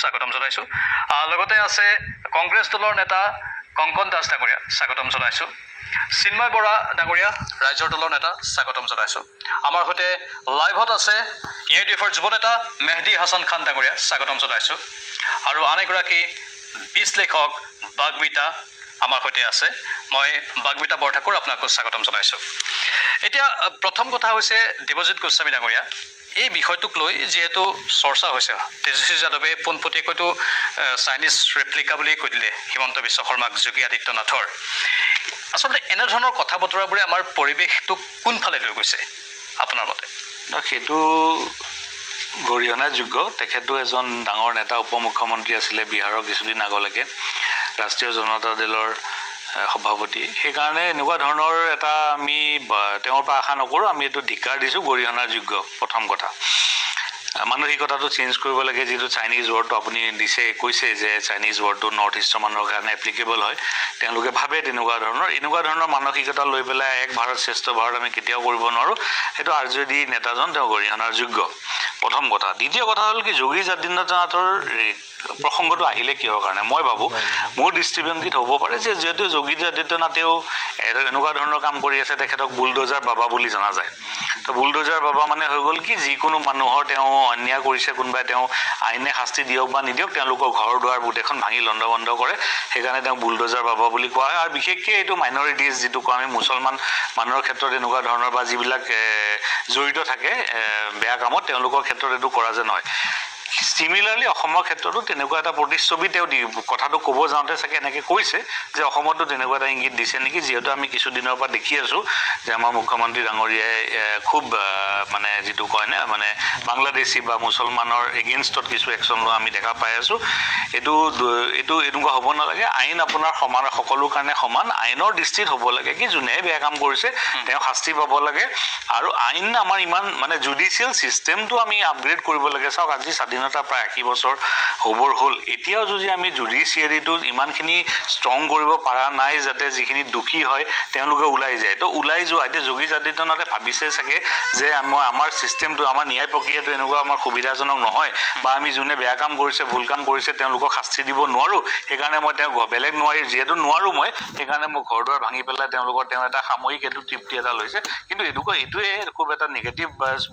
স্বাগতম জনাইছোঁ। লগতে আছে কংগ্ৰেছ দলৰ নেতা কংকন দাস ডাঙৰীয়া, স্বাগতম জনাইছোঁ। চিন্ময় বৰা ডাঙৰীয়া, ৰাইজৰ দলৰ নেতা, স্বাগতম জনাইছোঁ। আমাৰ সৈতে লাইভত আছে ইউ ডি এফৰ যুৱ নেতা মেহদি হাছান খান ডাঙৰীয়া, স্বাগতম জনাইছোঁ। আৰু আন এগৰাকী বিশ্লেষক বাগবিতা আমাৰ সৈতে আছে। মই বাগবিতা বৰঠাকুৰ আপোনাকো স্বাগতম জনাইছোঁ। এতিয়া, প্ৰথম কথা হৈছে দেৱজিৎ গোস্বামী ডাঙৰীয়া। এই বিষয়টোক লৈ যিহেতু চৰ্চা হৈছে তেজস্বী যাদৱে পোনপটীয়াকৈতো চাইনিজ ৰেপ্লিকা বুলি কৈ দিলে হিমন্ত বিশ্ব শৰ্মাক যোগী আদিত্যনাথৰ। আচলতে এনেধৰণৰ কথা বতৰাবোৰে আমাৰ পৰিৱেশটোক কোনফালে লৈ গৈছে? আপোনাৰ মতে? সেইটো গৰিহণাযোগ্য। তেখেতো এজন ডাঙৰ নেতা উপ মুখ্যমন্ত্ৰী আছিলে বিহাৰৰ কিছুদিন আগলৈকে। ৰাষ্ট্ৰীয় জনতা দলৰ সভাপতি। সেইকাৰণে এনেকুৱা ধৰণৰ এটা আমি তেওঁৰ পৰা আশা নকৰোঁ আমি এইটো ধিকাৰ দিছোঁ গৰিহণাৰ যোগ্য প্ৰথম কথা। মানসিকতাটো চেঞ্জ কৰিব লাগে যিটো চাইনিজ ৱৰ্ডটো আপুনি দিছে কৈছে যে চাইনিজ ৱৰ্ডটো নৰ্থ ইষ্টৰ মানুহৰ কাৰণে এপ্লিকেবল হয়। তেওঁলোকে ভাবে তেনেকুৱা ধৰণৰ। এনেকুৱা ধৰণৰ মানসিকতা লৈ পেলাই এক ভাৰত শ্ৰেষ্ঠ ভাৰত আমি কেতিয়াও কৰিব নোৱাৰোঁ। সেইটো আৰ জে ডি নেতাজন তেওঁ গৰিহণাৰ যোগ্য প্ৰথম কথা। দ্বিতীয় কথা হ'ল কি যোগী এই প্ৰসংগটো আহিলে কিহৰ কাৰণে? মই ভাবোঁ মোৰ দৃষ্টিভংগীত হ'ব পাৰে যে যিহেতু যোগী আদিত্যনাথেও এনেকুৱা ধৰণৰ কাম কৰি আছে তেখেতক বুলডোজাৰ বাবা বুলি জনা যায়। তো বুলডোজাৰ বাবা মানে হৈ গ'ল কি যিকোনো মানুহৰ তেওঁ অন্যায় কৰিছে কোনোবাই তেওঁ আইনে শাস্তি দিয়ক বা নিদিয়ক তেওঁলোকৰ ঘৰ দুৱাৰ গোটেইখন ভাঙি লণ্ড বন্ধ কৰে সেইকাৰণে তেওঁ বুলডোজাৰ বাবা বুলি কোৱা হয়। আৰু বিশেষকৈ এইটো মাইনৰিটিজ যিটো কওঁ আমি মুছলমান মানুহৰ ক্ষেত্ৰত এনেকুৱা ধৰণৰ বা যিবিলাক জড়িত থাকে বেয়া কামত তেওঁলোকৰ ক্ষেত্ৰত এইটো কৰা যেন হয়। চিমিলাৰলি অসমৰ ক্ষেত্ৰতো তেনেকুৱা এটা প্ৰতিচ্ছবি তেওঁ দি কথাটো ক'ব যাওঁতে চাগে এনেকৈ কৈছে যে অসমতো তেনেকুৱা এটা ইংগিত দিছে নেকি যিহেতু আমি কিছুদিনৰ পৰা দেখি আছোঁ যে আমাৰ মুখ্যমন্ত্ৰী ডাঙৰীয়াই খুব মানে যিটো কয় নে মানে বাংলাদেশী বা মুছলমানৰ এগেইনষ্টত কিছু একশ্যন লোৱা আমি দেখা পাই আছোঁ। এইটো এইটো এনেকুৱা হ'ব নালাগে। আইন আপোনাৰ সমান সকলো কাৰণে সমান। আইনৰ দৃষ্টিত হ'ব লাগে কি যোনে বেয়া কাম কৰিছে তেওঁ শাস্তি পাব লাগে। আৰু আইন আমাৰ ইমান মানে জুডিচিয়েল ছিষ্টেমটো আমি আপগ্ৰেড কৰিব লাগে। চাওক আজি স্বাধীনতা প্ৰায় আশী বছৰ হ'বৰ হ'ল। এতিয়াও যদি আমি জুডিচিয়েৰীটো ইমানখিনি ষ্ট্ৰং কৰিব পৰা নাই যাতে যিখিনি দোষী হয় তেওঁলোকে ওলাই যায়। তো ওলাই যোৱা এতিয়া যোগী আদিত্যনাথে ভাবিছে চাগে যে মই আমাৰ ছিষ্টেমটো আমাৰ ন্যায় প্ৰক্ৰিয়াটো এনেকুৱা আমাৰ সুবিধাজনক নহয় বা আমি যোনে বেয়া কাম কৰিছে ভুল কাম কৰিছে তেওঁলোকক শাস্তি দিব নোৱাৰোঁ। সেইকাৰণে মই তেওঁ বেলেগ নোৱাৰি যিহেতু নোৱাৰোঁ মই সেইকাৰণে মই ঘৰ দুৱাৰ ভাঙি পেলাই তেওঁলোকৰ তেওঁ এটা সাময়িক এইটো তৃপ্তি এটা লৈছে। কিন্তু এইটোকো এইটোৱে খুব এটা নিগেটিভ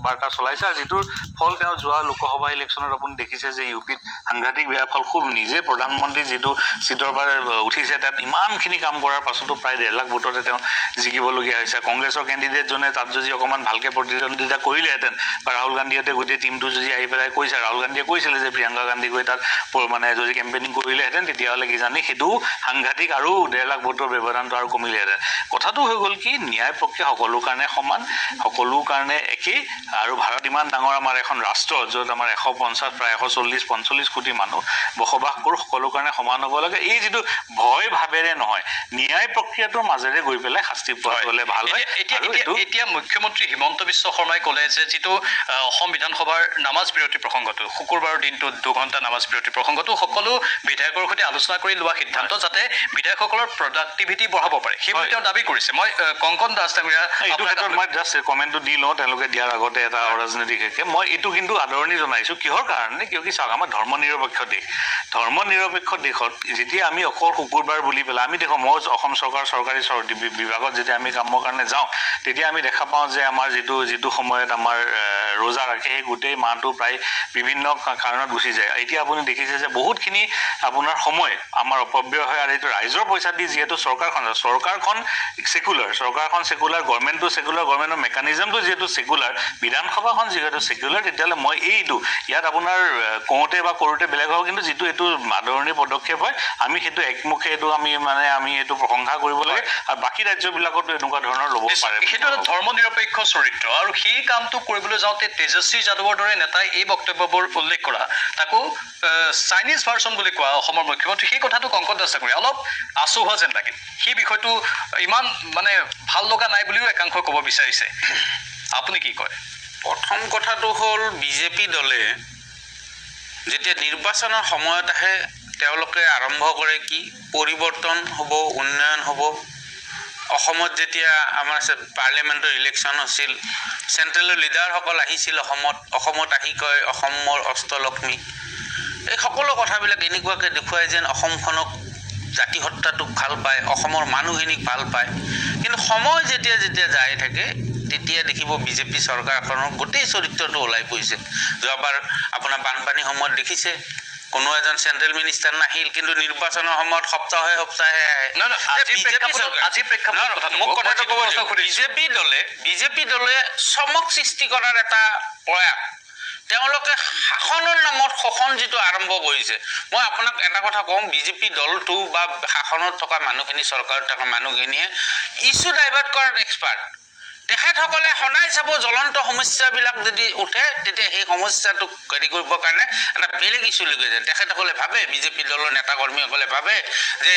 বাৰ্তা চলাইছে আৰু যিটোৰ ফল তেওঁ যোৱা লোকসভা ইলেকশ্যনত আপুনি দেখিছে যে ইউ পিত সাংঘাতিক বেয়া ফল খুব নিজে প্ৰধানমন্ত্ৰী যিটো চিটৰ পৰা উঠিছে, তাত ইমানখিনি কাম কৰাৰ পাছতো প্ৰায় ডেৰ লাখ ভোটতে তেওঁ জিকিবলগীয়া হৈছে। কংগ্ৰেছৰ কেণ্ডিডেটজনে তাত যদি অকণমান ভালকৈ প্ৰতিদ্বন্দ্বিতা কৰিলেহেঁতেন বা ৰাহুল গান্ধীহঁতে গোটেই টীমটো যদি আহি পেলাই কৈছে, ৰাহুল গান্ধীয়ে কৈছিলে যে প্ৰিয়ংকা গান্ধী গৈ তাত মানে যদি কেম্পেইনিং কৰিলেহেঁতেন, তেতিয়াহ'লে কিজানি সেইটোও সাংঘাতিক আৰু ডেৰ লাখ ভোটৰ ব্যৱধানটো আৰু কমিলেহেঁতেন। কথাটো হৈ গ'ল কি, ন্যায় প্ৰক্ৰিয়া সকলো কাৰণে সমান, সকলো কাৰণে একেই, আৰু ভাৰত ইমান ডাঙৰ আমাৰ এখন ৰাষ্ট্ৰ, য'ত আমাৰ এশ পঞ্চাছ প্ৰায় এশ চল্লিছ পঞ্চল্লিছ কোটি মানুহ বসবাস কৰোঁ সকলো কাৰণে সমান হ'ব লাগে। এই যিটো ভয় ভাৱেৰে নহয় ন্যায় প্ৰক্ৰিয়াটোৰ মাজেৰে গৈ পেলাই শাস্তি পোৱাটো হ'লে ভাল হয়। এতিয়া মুখ্যমন্ত্ৰী হিমন্ত বিশ্ব শৰ্মাই ক'লে যে যিটো অসম বিধানসভাৰ নামাজ বিৰতি প্ৰসংগটো শুকুৰবাৰৰ দিনটোত দুঘণ্টা নামাজ বিৰতি প্ৰসংগটো সকলো বিধায়কৰ সৈতে আলোচনা কৰি লোৱা সিদ্ধান্ত যাতে বিধায়কসকলৰ প্ৰডাক্টিভিটি বঢ়াব পাৰে। সেইবুলি হয়। তেওঁ দাবী কৰিছে। মই কংকন দাস ডাঙৰীয়া এইটো আপোনাক ক্ষেত্ৰত মই জাষ্ট কমেণ্টটো দি লওঁ তেওঁলোকে দিয়াৰ আগতে এটা অৰাজনৈতিক মই এইটো কিন্তু আদৰণি জনাইছোঁ। কিহৰ কাৰণে? কিয় কি চাওক আমাৰ ধৰ্ম নিৰপেক্ষ দেশ। ধৰ্ম নিৰপেক্ষ দেশত যেতিয়া আমি অকল শুকুৰবাৰ বুলি পেলাই আমি দেখোঁ মই অসম চৰকাৰ চৰকাৰী বিভাগত যেতিয়া আমি কামৰ কাৰণে যাওঁ তেতিয়া আমি দেখা পাওঁ যে আমাৰ যিটো যিটো সময়ত আমাৰ ৰোজা ৰাখে সেই গোটেই মাহটো প্ৰায় বিভিন্ন কাৰণত গুচি যায়। এতিয়া আপুনি দেখিছে যে বহুতখিনি আপোনাৰ সময় আমাৰ অপব্যয় হয় আৰু এইটো ৰাইজৰ পইচা দি যিহেতু চৰকাৰখন চৰকাৰখন ছেকুলাৰ চৰকাৰখন ছেকুলাৰ গভৰ্ণমেণ্টটো ছেকুলাৰ গভৰ্ণমেণ্টৰ মেকানিজমটো যিহেতু ছেকুলাৰ বিধানসভাখন যিহেতু ছেকুলাৰ তেতিয়াহ'লে মই এইটো ইয়াত আপোনাৰ কওঁতে বা কৰোঁতে বেলেগ হ'ব কিন্তু যিটো এইটো আদৰণি পদক্ষেপ হয় আমি সেইটো একমুখে এইটো আমি মানে আমি এইটো প্ৰশংসা কৰিব লাগে আৰু বাকী ৰাজ্যবিলাকতো এনেকুৱা ধৰণৰ ল'ব পাৰে। সেইটো এটা। ধৰ্ম নিৰপেক্ষ চৰিত্ৰ আৰু সেই কামটো কৰিবলৈ যাওঁতে তেজস্বী যাদৱৰ দৰে নেতাই এই বক্তব্যবোৰ উল্লেখ কৰা। তাকো চাইনিজ ভাৰ্চন বুলি কোৱা অসমৰ মুখ্যমন্ত্ৰী সেই কথাটো কংকন দাস ডাঙৰীয়া অলপ আচু হোৱা যেন লাগে সেই বিষয়টো ইমান মানে ভাল লগা নাই বুলিও একাংশই ক'ব বিচাৰিছে। আপুনি কি কয়? প্ৰথম কথাটো হ'ল বিজেপি দলে যেতিয়া নিৰ্বাচনৰ সময়ত আহে তেওঁলোকে আৰম্ভ কৰে কি? পৰিৱৰ্তন হ'ব উন্নয়ন হ'ব। অসমত যেতিয়া আমাৰ চে- পাৰ্লিয়ামেণ্টৰ ইলেকশ্যন হৈছিল চেণ্ট্ৰেলৰ লিডাৰসকল আহিছিল অসমত। অসমত আহি কয় অসমৰ অষ্টলক্ষ্মী। এই সকলো কথাবিলাক এনেকুৱাকৈ দেখুৱাই যেন অসমখনক জাতি সত্তাটোক ভাল পায় অসমৰ মানুহখিনিক ভাল পায়। কিন্তু সময় যেতিয়া যেতিয়া যাই থাকে তেতিয়া দেখিব বিজেপি চৰকাৰখনৰ গোটেই চৰিত্ৰটো ওলাই পৰিছে। যোৱাবাৰ আপোনাৰ বানপানীৰ সময়ত দেখিছে কোনো এজন চেণ্ট্ৰেল মিনিষ্টাৰ নাহিল কিন্তু নিৰ্বাচনৰ সময়ত সপ্তাহে সপ্তাহে। বিজেপি দলে বিজেপি দলে চমক সৃষ্টি কৰাৰ এটা প্ৰয়াস। তেওঁলোকে শাসনৰ নামত শোষণ যিটো আৰম্ভ কৰিছে মই আপোনাক এটা কথা কওঁ বিজেপি দলটো বা শাসনত থকা মানুহখিনি চৰকাৰত থকা মানুহখিনিয়ে ইছ্যু ডাইভাৰ্ট কৰাত এক্সপাৰ্ট তেখেতসকলে সদায় চাব জ্বলন্ত সমস্যাবিলাক যদি উঠে, তেতিয়া সেই সমস্যাটোক হেৰি কৰিবৰ কাৰণে এটা বেলেগ ইছ্যু লৈ যায়। তেখেতসকলে ভাবে, বিজেপি দলৰ নেতাকৰ্মীসকলে ভাবে যে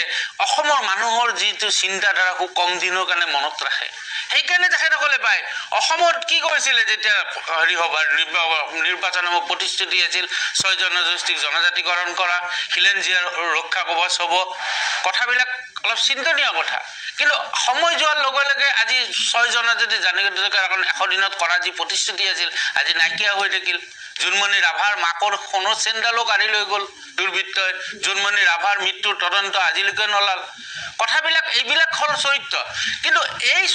অসমৰ মানুহৰ যিটো চিন্তাধাৰা খুব কম দিনৰ কাৰণে মনত ৰাখে। সেইকাৰণে তেখেতসকলে পায়। অসমত কি কৰিছিলে যেতিয়া হেৰি নিৰ্বা- নিৰ্বাচন হ'ব প্ৰতিশ্ৰুতি আছিল, ছয় জনগোষ্ঠীক জনজাতিকৰণ কৰা খিলেঞ্জীয়াৰ ৰক্ষা কৱচ হ'ব, কথাবিলাক অলপ চিন্তনীয় কথা। কিন্তু সময় যোৱাৰ লগে লগে আজি ছয় জনজাতি জনজাতিকৰণ এশ দিনত কৰা যি প্ৰতিশ্ৰুতি আছিল, আজি নাইকিয়া হৈ থাকিল। জোনমণি ৰাভাৰ মাকৰ সোণৰ চেণ্ডালো কাঢ়ি লৈ গ'ল দুৰ্বৃত্তই। জোনমণি ৰাভাৰ মৃত্যুৰ তদন্ত আজিলৈকে নলাল। কথাবিলাক এইবিলাক হ'ল চৰিত্ৰ। কিন্তু এই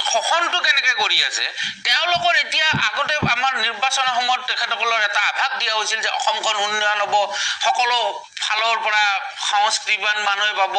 শোষণটো কেনেকৈ কৰি আছে? তেওঁলোকৰ এতিয়া আগতে আমাৰ নিৰ্বাচনৰ সময়ত তেখেতসকলৰ এটা আভাস দিয়া হৈছিল যে অসমখন উন্নয়ন হ'ব, সকলো ফালৰ পৰা সংস্কৃতিবান মানুহে পাব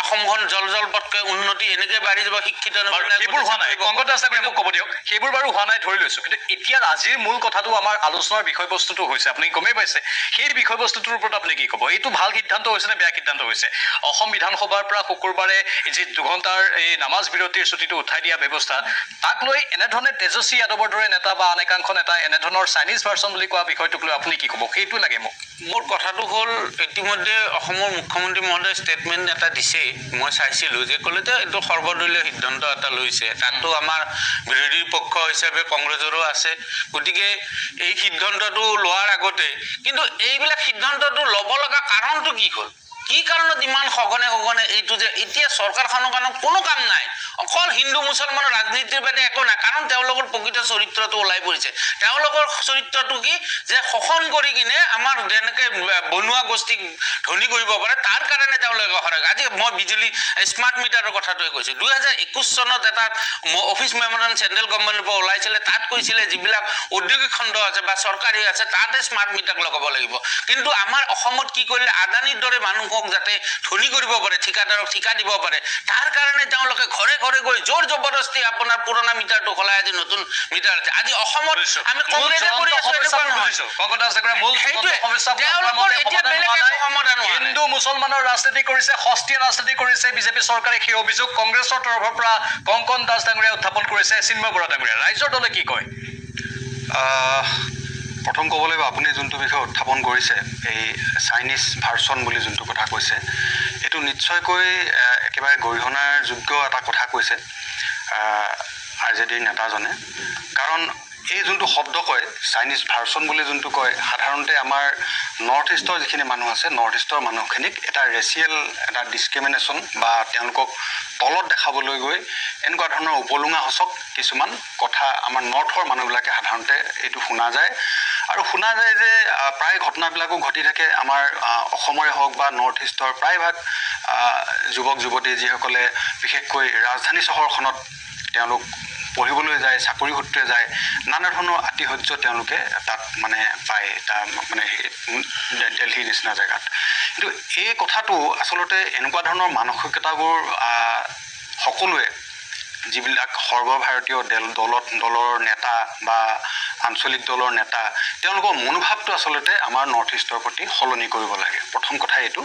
অসমখন জল জলপটকৈ উন্নতি এনেকৈ বাঢ়ি যাব শিক্ষিত সেইবোৰ হোৱা নাই। কংকট দাস ডাঙৰীয়া মোক ক'ব দিয়ক। সেইবোৰ বাৰু হোৱা নাই ধৰি লৈছোঁ। কিন্তু এতিয়া আজিৰ মূল কথাটো আমাৰ আলোচনাৰ বিষয়বস্তুটো হৈছে। আপুনি গমেই পাইছে। সেই বিষয়বস্তুটোৰ ওপৰত আপুনি কি ক'ব? এইটো ভালো সিদ্ধান্ত হৈছে নে বেয়া সিদ্ধান্ত হৈছে? অসম বিধানসভাৰ পৰা শুকুৰবাৰে যি দুঘণ্টাৰ এই নামাজ বিৰতিৰ ছুটীটো উঠাই দিয়া ব্যৱস্থা তাক লৈ এনেধৰণে তেজস্বী যাদৱৰ দৰে নেতা বা আন একাংশ নেতা এনেধৰণৰ চাইনিজ ভাৰ্চন বুলি কোৱা বিষয়টোক লৈ আপুনি কি ক'ব? সেইটো লাগে মোক। মোৰ কথাটো হ'ল ইতিমধ্যে অসমৰ মুখ্যমন্ত্ৰী মহোদয়ে ষ্টেটমেণ্ট এটা দিছেই। মই চাইছিলোঁ যে ক'লে যে এইটো সৰ্বদলীয় সিদ্ধান্ত এটা লৈছে। তাতো আমাৰ বিৰোধী পক্ষ হিচাপে কংগ্ৰেছৰো আছে। গতিকে এই সিদ্ধান্তটো লোৱাৰ আগতে, কিন্তু এইবিলাক সিদ্ধান্তটো ল'ব লগা কাৰণটো কি হ'ল? কি কাৰণত ইমান সঘনে সঘনে এইটো যে এতিয়া চৰকাৰখনৰ কাৰণে কোনো কাম নাই। অকল হিন্দু মুছলমানৰ ৰাজনীতিৰ বাদে একো নাই। কাৰণ তেওঁলোকৰ প্ৰকৃত চৰিত্ৰটো ওলাই পৰিছে। তেওঁলোকৰ চৰিত্ৰটো কি? যে শোষণ কৰি কিনে আমাৰ যেনেকৈ বনুৱা গোষ্ঠীক ধনী কৰিব পাৰে, তাৰ কাৰণে তেওঁলোকে সহায় আজি মই বিজুলী স্মাৰ্ট মিটাৰৰ কথাটোৱে কৈছোঁ। দুহেজাৰ একৈছ চনত এটা অফিচ মেমৰেণ্ড চেণ্ট্ৰেল গভৰ্ণমেণ্টৰ পৰা ওলাইছিলে। তাত কৈছিলে যিবিলাক ঔদ্যোগিক খণ্ড আছে বা চৰকাৰী আছে, তাতে স্মাৰ্ট মিটাৰ লগাব লাগিব। কিন্তু আমাৰ অসমত কি কৰিলে, আদানীৰ দৰে মানুহক যাতে ধনী কৰিব পাৰে ঠিকাদাৰক ঠিকা দিব পাৰে। তাৰ কাৰণে তেওঁলোকে ঘৰে ঘৰে গৈ জোৰ জবৰদস্তি আপোনাৰ পুৰণা মিটাৰটো সলাই আজি নতুন মিটাৰ আজি অসমত আমি কংগ্ৰেছে কৰি আছো এনেকুৱা নহয়। তেওঁলোকৰ এতিয়া বেলেগ একো সমাধান হিন্দু মুছলমানৰ ৰাজনীতি কৰিছে সস্তীয়া ৰাজনীতি কৰিছে বিজেপি চৰকাৰে সেই অভিযোগ কংগ্ৰেছৰ তৰফৰ পৰা কংকন দাস ডাঙৰীয়াই উত্থাপন কৰিছে চিন্ময় বৰা ডাঙৰীয়া। ৰাইজৰ দলে কি কয়? প্ৰথম ক'ব লাগিব আপুনি যোনটো বিষয় উত্থাপন কৰিছে এই চাইনিজ ভাৰ্চন বুলি যোনটো কথা কৈছে এইটো নিশ্চয়কৈ একেবাৰে গৰিহণাৰ যোগ্য এটা কথা কৈছে আৰ জে ডিৰ নেতাজনে। কাৰণ এই যোনটো শব্দ কয় চাইনিজ ভাৰ্চন বুলি যোনটো কয় সাধাৰণতে আমাৰ নৰ্থ ইষ্টৰ যিখিনি মানুহ আছে নৰ্থ ইষ্টৰ মানুহখিনিক এটা ৰেচিয়েল এটা ডিছক্ৰিমিনেশ্যন বা তেওঁলোকক তলত দেখাবলৈ গৈ এনেকুৱা ধৰণৰ উপলুঙা সচক কিছুমান কথা আমাৰ নৰ্থৰ মানুহবিলাকে সাধাৰণতে এইটো শুনা যায়। আৰু শুনা যায় যে প্ৰায় ঘটনাবিলাকো ঘটি থাকে আমাৰ অসমৰে হওক বা নৰ্থ ইষ্টৰ প্ৰায়ভাগ যুৱক যুৱতী যিসকলে বিশেষকৈ ৰাজধানী চহৰখনত তেওঁলোক পঢ়িবলৈ যায় চাকৰি সূত্ৰে যায় নানা ধৰণৰ আতিশয্য তেওঁলোকে তাত মানে পায় তাৰ মানে দেলহিৰ নিচিনা জেগাত। কিন্তু এই কথাটো আচলতে এনেকুৱা ধৰণৰ মানসিকতাবোৰ সকলোৱে যিবিলাক সৰ্বভাৰতীয় দল দলত দলৰ নেতা বা আঞ্চলিক দলৰ নেতা তেওঁলোকৰ মনোভাৱটো আচলতে আমাৰ নৰ্থ ইষ্টৰ প্ৰতি সলনি কৰিব লাগে। প্ৰথম কথা এইটো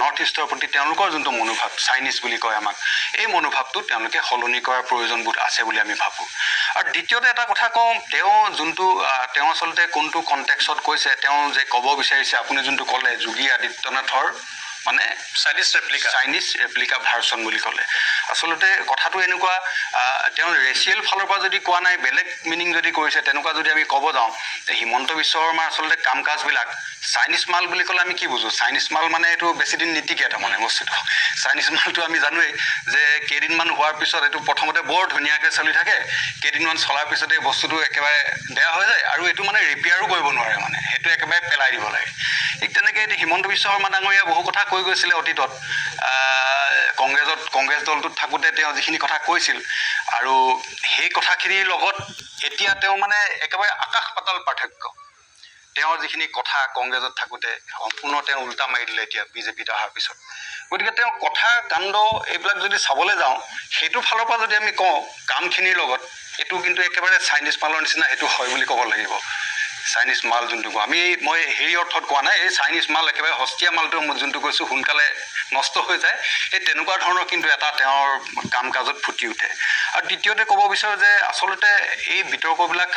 নৰ্থ ইষ্টৰ প্ৰতি তেওঁলোকৰ যোনটো মনোভাৱ চাইনিজ বুলি কয় আমাক এই মনোভাৱটো তেওঁলোকে সলনি কৰাৰ প্ৰয়োজনবোধ আছে বুলি আমি ভাবোঁ। আৰু দ্বিতীয়তে এটা কথা কওঁ তেওঁ যোনটো তেওঁ আচলতে কোনটো কণ্টেক্সত কৈছে তেওঁ যে ক'ব বিচাৰিছে আপুনি যোনটো ক'লে যোগী আদিত্যনাথৰ মানে Chinese replica Chinese replica version বুলি ক'লে। আচলতে কথাটো এনেকুৱা তেওঁ ৰেচিয়েল ফালৰ পৰা যদি কোৱা নাই বেলেগ মিনিং যদি কৰিছে তেনেকুৱা যদি আমি ক'ব যাওঁ হিমন্ত বিশ্ব শৰ্মাৰ আচলতে কাম কাজবিলাক চাইনিজ মাল বুলি ক'লে আমি কি বুজোঁ? চাইনিজ মাল মানে এইটো বেছিদিন নিটিকে তাৰমানে বস্তুটো। চাইনিজ মালটো আমি জানোৱেই যে কেইদিনমান হোৱাৰ পিছত এইটো প্ৰথমতে বৰ ধুনীয়াকৈ চলি থাকে কেইদিনমান চলাৰ পিছতে বস্তুটো একেবাৰে বেয়া হৈ যায় আৰু এইটো মানে ৰিপেয়াৰো কৰিব নোৱাৰে মানে সেইটো একেবাৰে পেলাই দিব লাগে। ঠিক তেনেকৈ এতিয়া হিমন্ত বিশ্ব শৰ্মা ডাঙৰীয়াই বহু কথা কৈ গৈছিলে অতীতত। কংগ্ৰেছত কংগ্ৰেছ দলটোত থাকোঁতে তেওঁ যিখিনি কথা কৈছিল আৰু সেই কথাখিনিৰ লগত এতিয়া তেওঁ মানে একেবাৰে আকাশ পাতাল পাৰ্থক্য। তেওঁৰ যিখিনি কথা কংগ্ৰেছত থাকোঁতে সম্পূৰ্ণ তেওঁ উল্টা মাৰি দিলে এতিয়া বিজেপিত অহাৰ পিছত। গতিকে তেওঁ কথা কাণ্ড এইবিলাক যদি চাবলৈ যাওঁ সেইটো ফালৰ পৰা যদি আমি কওঁ কামখিনিৰ লগত এইটো কিন্তু একেবাৰে চাইনিজ মালৰ নিচিনা সেইটো হয় বুলি ক'ব লাগিব। চাইনিজ মাল যোনটো কওঁ। আমি মই হেৰি অৰ্থত কোৱা নাই এই চাইনিজ মাল একেবাৰে সস্তীয়া মালটো যোনটো কৈছোঁ সোনকালে নষ্ট হৈ যায়। সেই তেনেকুৱা ধৰণৰ কিন্তু এটা তেওঁৰ কাম কাজত ফুটি উঠে। আৰু দ্বিতীয়তে ক'ব বিচাৰোঁ যে আচলতে এই বিতৰ্কবিলাক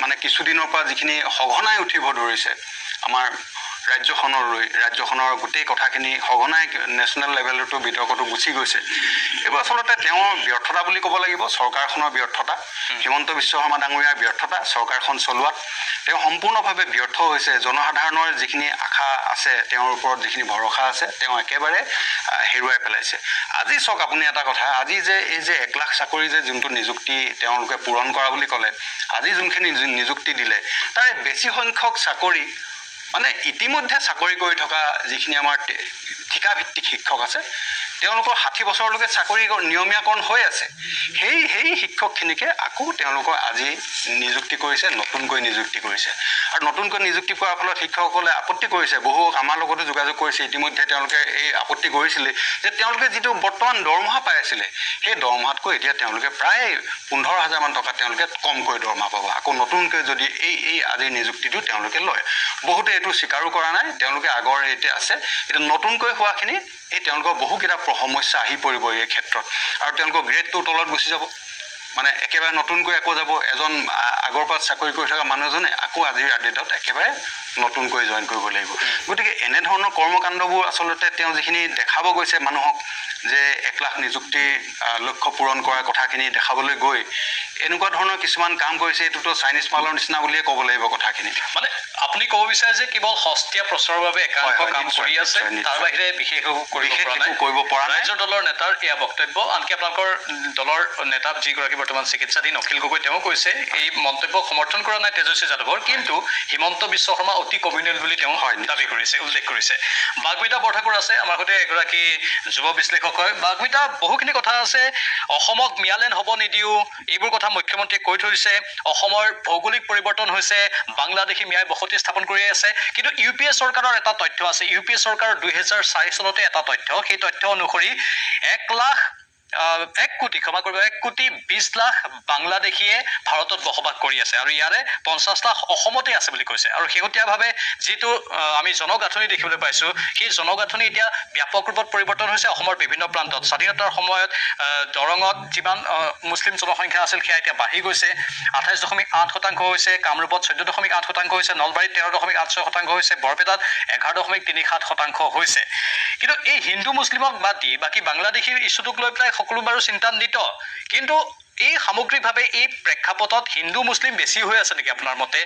মানে কিছুদিনৰ পৰা যিখিনি সঘনাই উঠিব ধৰিছে আমাৰ ৰাজ্যখনলৈ ৰাজ্যখনৰ গোটেই কথাখিনি সঘনাই নেশ্যনেল লেভেলতো বিতৰ্কটো গুচি গৈছে। এইবোৰ আচলতে তেওঁৰ ব্যৰ্থতা বুলি ক'ব লাগিব চৰকাৰখনৰ ব্যৰ্থতা হিমন্ত বিশ্ব শৰ্মা ডাঙৰীয়াৰ ব্যৰ্থতা চৰকাৰখন চলোৱাত। তেওঁ সম্পূৰ্ণভাৱে ব্যৰ্থ হৈছে। জনসাধাৰণৰ যিখিনি আশা আছে তেওঁৰ ওপৰত যিখিনি ভৰসা আছে তেওঁ একেবাৰে হেৰুৱাই পেলাইছে। আজি চাওক আপুনি এটা কথা আজি যে এই যে এক লাখ চাকৰি যে যোনটো নিযুক্তি তেওঁলোকে পূৰণ কৰা বুলি ক'লে আজি যোনখিনি নিযুক্তি দিলে তাৰে বেছি সংখ্যক চাকৰি মানে ইতিমধ্যে চাকৰি কৰি থকা যিখিনি আমাৰ ঠিকাভিত্তিক শিক্ষক আছে তেওঁলোকৰ ষাঠি বছৰলৈকে চাকৰি কৰ- নিয়মীয়াকৰণ হৈ আছে। সেই সেই শিক্ষকখিনিকে আকৌ তেওঁলোকৰ আজি নিযুক্তি কৰিছে নতুনকৈ নিযুক্তি কৰিছে। আৰু নতুনকৈ নিযুক্তি কৰাৰ ফলত শিক্ষকসকলে আপত্তি কৰিছে। বহু আমাৰ লগতো যোগাযোগ কৰিছে। ইতিমধ্যে তেওঁলোকে এই আপত্তি কৰিছিলে যে তেওঁলোকে যিটো বৰ্তমান দৰমহা পাই আছিলে সেই দৰমহাতকৈ এতিয়া তেওঁলোকে প্ৰায় পোন্ধৰ হাজাৰমান টকা তেওঁলোকে কমকৈ দৰমহা পাব। আকৌ নতুনকৈ যদি এই এই আজিৰ নিযুক্তিটো তেওঁলোকে লয়। বহুতে এইটো স্বীকাৰো কৰা নাই। তেওঁলোকে আগৰ এতিয়া আছে। এতিয়া নতুনকৈ হোৱাখিনি এই তেওঁলোকৰ বহুকেইটা সমস্যা আহি পৰিব এই ক্ষেত্ৰত। আৰু তেওঁলোকৰ গ্ৰেডটোৰ তলত গুচি যাব। মানে একেবাৰে নতুনকৈ আকৌ যাব। এজন আগৰ পৰা চাকৰি কৰি থকা মানুহ এজনে আকৌ আজিৰ ডেটত একেবাৰে নতুনকৈ জইন কৰিব লাগিব। গতিকে এনেধৰণৰ কৰ্মকাণ্ডবোৰ আচলতে তেওঁ যিখিনি দেখাব গৈছে মানুহক যে এক লাখ নিযুক্তিৰ লক্ষ্য পূৰণ কৰাৰ কথাখিনি দেখাবলৈ গৈ এনেকুৱা ধৰণৰ কিছুমান কাম কৰিছে এইটোতো চাইনিজ মালৰ নিচিনা বুলিয়ে ক'ব লাগিব কথাখিনি মানে আপুনি ক'ব বিচাৰে যে কেৱল সস্তীয়া প্ৰচাৰৰ বাবে একাংশ কাম কৰি আছে। তাৰ বাহিৰে বিশেষ কৰিব পৰা নাই। ৰাইজৰ দলৰ নেতাৰ এয়া বক্তব্য আনকি আপোনালোকৰ দলৰ নেতা যিগৰাকী বৰ্তমান চিকিৎসাধীন অখিল গগৈ তেওঁ কৈছে এই মন্তব্যক সমৰ্থন কৰা নাই তেজস্বী যাদৱৰ কিন্তু হিমন্ত বিশ্ব শৰ্মা অতি কমিউনেল বুলি তেওঁ। দাবী কৰিছে উল্লেখ কৰিছে বাগ্মিতা বৰঠাকুৰ আছে আমাৰ সৈতে এগৰাকী যুৱ বিশ্লেষক হয় বাগ্মিতা বহুখিনি কথা আছে অসমক ম্যালেন হ'ব নিদিওঁ এইবোৰ কথা মুখ্যমন্ত্ৰীয়ে কৈ থৈছে অসমৰ ভৌগোলিক পৰিৱৰ্তন হৈছে বাংলাদেশী ম্যায় বসতি স্থাপন কৰি আছে। কিন্তু ইউ পি এ চৰকাৰৰ এটা তথ্য আছে। ইউ পি এ চৰকাৰৰ দুহেজাৰ চাৰি চনতে এটা তথ্য। সেই তথ্য অনুসৰি এক লাখ এক কোটি ক্ষমা কৰিব এক কোটি বিছ লাখ বাংলাদেশীয়ে ভাৰতত বসবাস কৰি আছে। আৰু ইয়াৰে পঞ্চাছ লাখ অসমতে আছে বুলি কৈছে। আৰু শেহতীয়াভাৱে যিটো আমি জনগাঁথনি দেখিবলৈ পাইছোঁ সেই জনগাঁথনি এতিয়া ব্যাপক ৰূপত পৰিৱৰ্তন হৈছে অসমৰ বিভিন্ন প্ৰান্তত। স্বাধীনতাৰ সময়ত দৰঙত যিমান মুছলিম জনসংখ্যা আছিল সেয়া এতিয়া বাঢ়ি গৈছে। আঠাইছ দশমিক আঠ শতাংশ হৈছে কামৰূপত চৈধ্য দশমিক আঠ শতাংশ হৈছে নলবাৰীত তেৰ দশমিক আঠ ছয় শতাংশ হৈছে বৰপেটাত এঘাৰ দশমিক তিনি সাত শতাংশ হৈছে। কিন্তু এই হিন্দু মুছলিমক বাদ দি বাকী বাংলাদেশীৰ ইছ্যুটোক লৈ পেলাই সকলো বাৰু চিন্তান্বিত। কিন্তু এই সামগ্ৰিকভাৱে এই প্ৰেক্ষাপটত হিন্দু মুছলিম বেছি হৈ আছে নেকি আপোনাৰ মতে?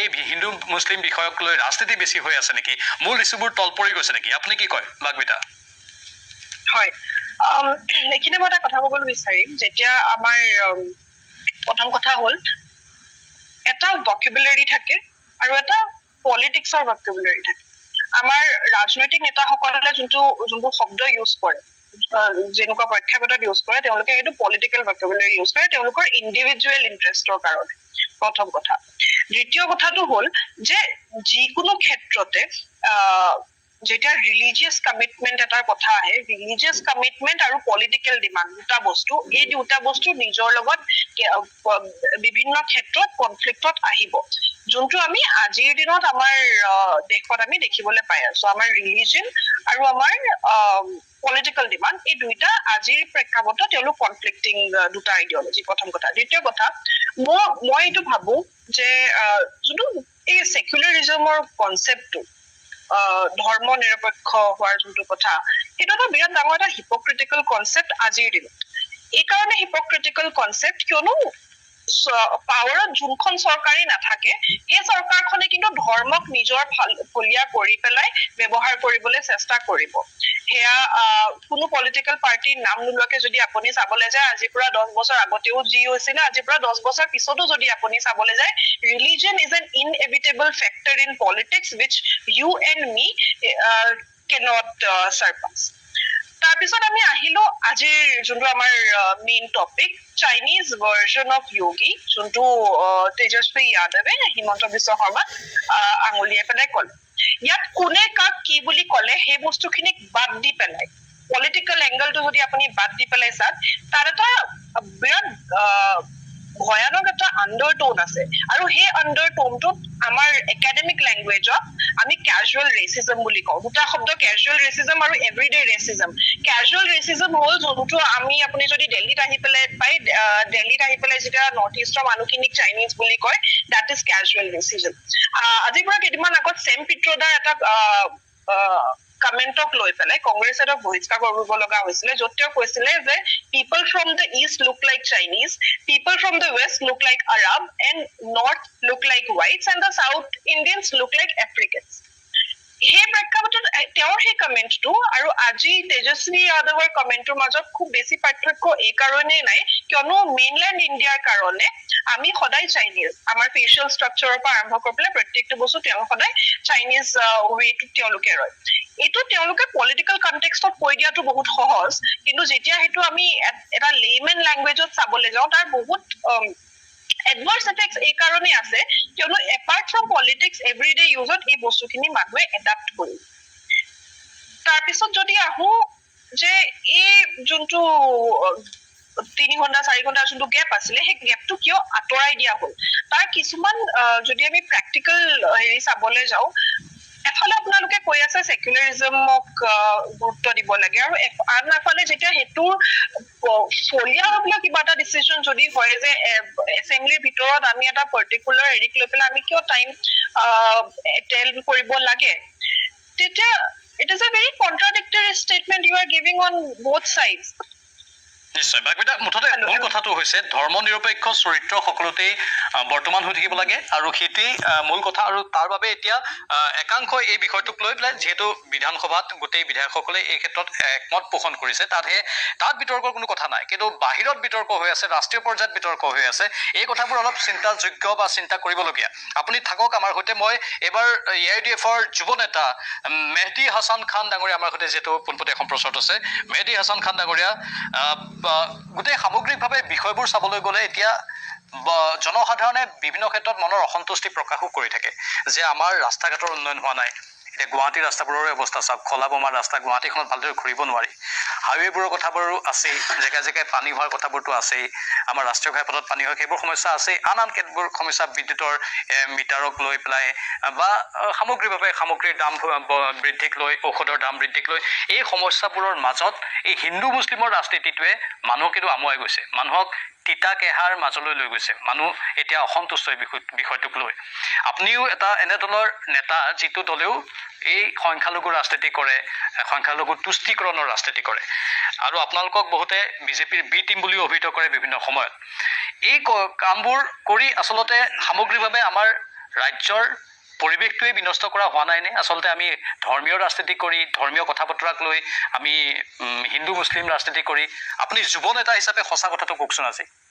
এই হিন্দু মুছলিম বিষয়ক লৈ ৰাজনীতি বেছি হৈ আছে নেকি? মূল ইছ্যুবোৰ তল পৰি গৈছে নেকি? আপুনি কি কয় বাগবিতা? হয়। এইখিনি মই এটা কথা ক'বলৈ বিচাৰিম। যেতিয়া আমাৰ প্ৰথম কথা হ'ল এটা ভকেবুলাৰী থাকে আৰু এটা পলিটিক্সৰ ভকেবুলাৰী থাকে। আমাৰ ৰাজনৈতিক নেতাসকলে যোনটো যোনবোৰ শব্দ ইউজ কৰে যেনেকুৱা প্ৰেক্ষাপটত ইউজ কৰে তেওঁলোকে সেইটো পলিটিকেল ভকেবুলাৰী ইউজ কৰে তেওঁলোকৰ ইণ্ডিভিজুৱেল ইণ্টাৰেষ্টৰ কাৰণে প্ৰথম কথা। দ্বিতীয় কথাটো হ'ল যে যিকোনো ক্ষেত্ৰতে যেতিয়া ৰিলিজিয়াছ কমিটমেণ্ট এটাৰ কথা আহে ৰিলিজিয়াছ কমিটমেণ্ট আৰু পলিটিকেল ডিমাণ্ড দুটা বস্তু এই দুটা বস্তু নিজৰ লগত বিভিন্ন ক্ষেত্ৰত কনফ্লিক্টত আহিব। যোনটো আমি আজিৰ দিনত আমাৰ দেশত আমি দেখিবলৈ পাই আছো। আমাৰ ৰিলিজন আৰু আমাৰ পলিটিকেল ডিমাণ্ড এই দুইটা আজিৰ প্ৰেক্ষাপটত তেওঁলোক কনফ্লিক্টিং দুটা আইডিয়লজি প্ৰথম কথা। দ্বিতীয় কথা, মই মই এইটো ভাবো যে যোনটো এই ছেকুলাৰিজমৰ কনচেপ্টটো ধৰ্ম নিৰপেক্ষ হোৱাৰ যোনটো কথা, সেইটো এটা বিৰাট ডাঙৰ এটা হিপক্ৰিটিকেল কনচেপ্ট আজিৰ দিনত। এই কাৰণে হিপক্ৰিটিকেল কনচেপ্ট কিয়নো পাৱাৰত যোনখন চৰকাৰে নাথাকে সেই চৰকাৰখনে কিন্তু ধৰ্মক নিজৰ ফলীয়া কৰি পেলাই ব্যৱহাৰ কৰিবলৈ চেষ্টা কৰিব। সেয়া কোনো পলিটিকেল পাৰ্টিৰ নাম নোলোৱাকে যদি আপুনি চাবলৈ যায় আজিৰ পৰা দহ বছৰ আগতেও যি হৈছিলে আজিৰ পৰা দহ বছৰ পিছতো যদি আপুনি চাবলৈ যায় religion is an inevitable factor in politics which you and me can't চাৰপাছ তাৰপিছত আমি আহিলো আজিৰ যোনটো আমাৰ main topic Chinese version of Yogi যোনটো তেজস্বী যাদৱে হিমন্ত বিশ্ব শৰ্মা আঙুলিয়াই পেলাই ক'লে। ইয়াত কোনে কাক কি বুলি ক'লে সেই বস্তুখিনিক বাদ দি পেলাই পলিটিকেল এংগলটো যদি আপুনি বাদ দি পেলাই চাওক তাত এটা বিৰাট ভয়ানক এটা আণ্ডাৰ আছে। আৰু সেই আণ্ডাৰ আমাৰ একাডেমিক লেংগুৱেজত আমি কেজুৱেল ৰেচিজম বুলি কওঁ। দুটা শব্দ কেজুৱেল ৰেচিজম আৰু এভৰিডে ৰেচিজম কেজুৱেল ৰেচিজম হ'ল যোনটো আমি আপুনি যদি দিল্লীত আহি পেলাই পাই দিল্লীত আহি পেলাই যেতিয়া নৰ্থ ইষ্টৰ মানুহখিনিক চাইনিজ বুলি কয় দেট ইজ কেজুৱেল ৰেচিজম আজিৰ পৰা কেইদিনমান আগত ছেম পিত্ৰদাৰ এটা কমেণ্টক লৈ পেলাই কংগ্ৰেছে তেওঁক বহিষ্কাৰ কৰিব লগা হৈছিলে য'ত তেওঁ কৈছিলে যে people from the east look like Chinese people from the west look like Arab and north look like whites and the south Indians look like Africans. সেই প্ৰেক্ষাপটত তেওঁৰ সেই কমেণ্টটো আৰু আজি তেজস্বী যাদৱৰ কমেণ্টৰ মাজত খুব বেছি পাৰ্থক্য এই কাৰণেই নাই কিয়নো মেইনলেণ্ড ইণ্ডিয়াৰ কাৰণে আমি সদায় চাইনিজ আমাৰ ফেচিয়েল ষ্ট্ৰাকচাৰৰ পৰা আৰম্ভ কৰি পেলাই প্ৰত্যেকটো বস্তু তেওঁ সদায় চাইনিজ ৱেটোত তেওঁলোকে ৰয় এইটো তেওঁলোকে পলিটিকেল কনটেক্সটত কৈ দিয়াটো বহুত সহজ কিন্তু যেতিয়া সেইটো আমি এটা লেমেন লেংগুৱেজত চাবলৈ যাওঁ তাৰ বহুত এডভাৰ্চ এফেক্টছ এই কাৰণেই আছে কিয়নো এপাৰ্ট ফ্ৰম পলিটিক্স এভৰিডে ইউজত এই বস্তুখিনি মানুহে এডাপ্ট কৰিব তাৰপিছত যদি আহো যে এই যোনটো তিনি ঘণ্টা চাৰি ঘণ্টাৰ যোনটো গেপ আছিলে সেই গেপটো কিয় আঁতৰাই দিয়া হ'ল? তাৰ কিছুমান যদি আমি প্ৰেক্টিকেল হেৰি চাবলৈ যাওঁ এফালে আপোনালোকে কৈ আছে ছেকুলাৰিজমক গুৰুত্ব দিব লাগে। আৰু আন এফালে যেতিয়া সেইটোৰ ফলীয়া হৈ পেলাই কিবা এটা ডিচিজন যদি হয় যে এছেম্বলিৰ ভিতৰত আমি এটা পাৰ্টিকুলাৰ হেৰিক লৈ পেলাই আমি কিয় টাইম টেল কৰিব লাগে? তেতিয়া it is a very contradictory statement you are giving on both sides নিশ্চয়। বাকবিতা মুঠতে মূল. কথাটো হৈছে ধৰ্ম নিৰপেক্ষ চৰিত্ৰ সকলোতেই বৰ্তমান হৈ থাকিব লাগে। আৰু সেইটোৱেই মূল কথা আৰু তাৰ বাবে এতিয়া একাংশই এই বিষয়টোক লৈ পেলাই যিহেতু বিধানসভাত গোটেই বিধায়কসকলে এই ক্ষেত্ৰত একমত পোষণ কৰিছে তাতহে তাত বিতৰ্কৰ কোনো কথা নাই। কিন্তু বাহিৰত বিতৰ্ক হৈ আছে ৰাষ্ট্ৰীয় পৰ্যায়ত বিতৰ্ক হৈ আছে এই কথাবোৰ অলপ চিন্তাযোগ্য বা চিন্তা কৰিবলগীয়া। আপুনি থাকক আমাৰ সৈতে মই এইবাৰ এ আই ডি এফৰ যুৱ নেতা মেহদি হাছান খান ডাঙৰীয়া আমাৰ সৈতে যিহেতু পোনপটীয়া সম্প্ৰচাৰত আছে। মেহদি হাছান খান ডাঙৰীয়া গোটেই সামগ্ৰিকভাৱে বিষয়বোৰ চাবলৈ গ'লে এতিয়া জনসাধাৰণে বিভিন্ন ক্ষেত্ৰত মনৰ অসন্তুষ্টি প্ৰকাশো কৰি থাকে যে আমাৰ ৰাস্তা ঘাটৰ উন্নয়ন হোৱা নাই। এতিয়া গুৱাহাটীৰ ৰাস্তাবোৰৰে অৱস্থা চাওক খলা বমা ৰাস্তা গুৱাহাটীখনত ভালদৰে ঘূৰিব নোৱাৰি। হাইৱেবোৰৰ কথাবোৰো আছেই জেগাই জেগাই পানী হোৱাৰ কথাবোৰতো আছেই আমাৰ ৰাষ্ট্ৰীয় ঘাইপথত পানী হয় সেইবোৰ সমস্যা আছেই আন আন কেতবোৰ সমস্যা বিদ্যুতৰ মিটাৰক লৈ পেলাই বা সামগ্ৰিকভাৱে সামগ্ৰীৰ দাম বৃদ্ধিক লৈ ঔষধৰ দাম বৃদ্ধিক লৈ এই সমস্যাবোৰৰ মাজত এই হিন্দু মুছলিমৰ ৰাজনীতিটোৱে মানুহক কিন্তু আমুৱাই গৈছে। মানুহক তিতা কেহাৰ মাজলৈ লৈ গৈছে। মানুহ এতিয়া অসন্তুষ্ট এই বিষয় বিষয়টোক লৈ। আপুনিও এটা এনেধৰণৰ নেতা যিটো দলেও এই সংখ্যালঘু ৰাজনীতি কৰে, সংখ্যালঘু তুষ্টিকৰণৰ ৰাজনীতি কৰে। আৰু আপোনালোকক বহুতে বিজেপিৰ বি টিম বুলিও অভিহিত কৰে বিভিন্ন সময়ত। এই কামবোৰ কৰি আচলতে সামগ্ৰিকভাৱে আমাৰ ৰাজ্যৰ পৰিৱেশটোৱে বিনষ্ট কৰা হোৱা নাইনে আচলতে আমি ধৰ্মীয় ৰাজনীতি কৰি ধৰ্মীয় কথা বতৰাক লৈ আমি হিন্দু মুছলিম ৰাজনীতি কৰি আপুনি যুৱ নেতা হিচাপে সঁচা কথাটো কওকচোন আজি।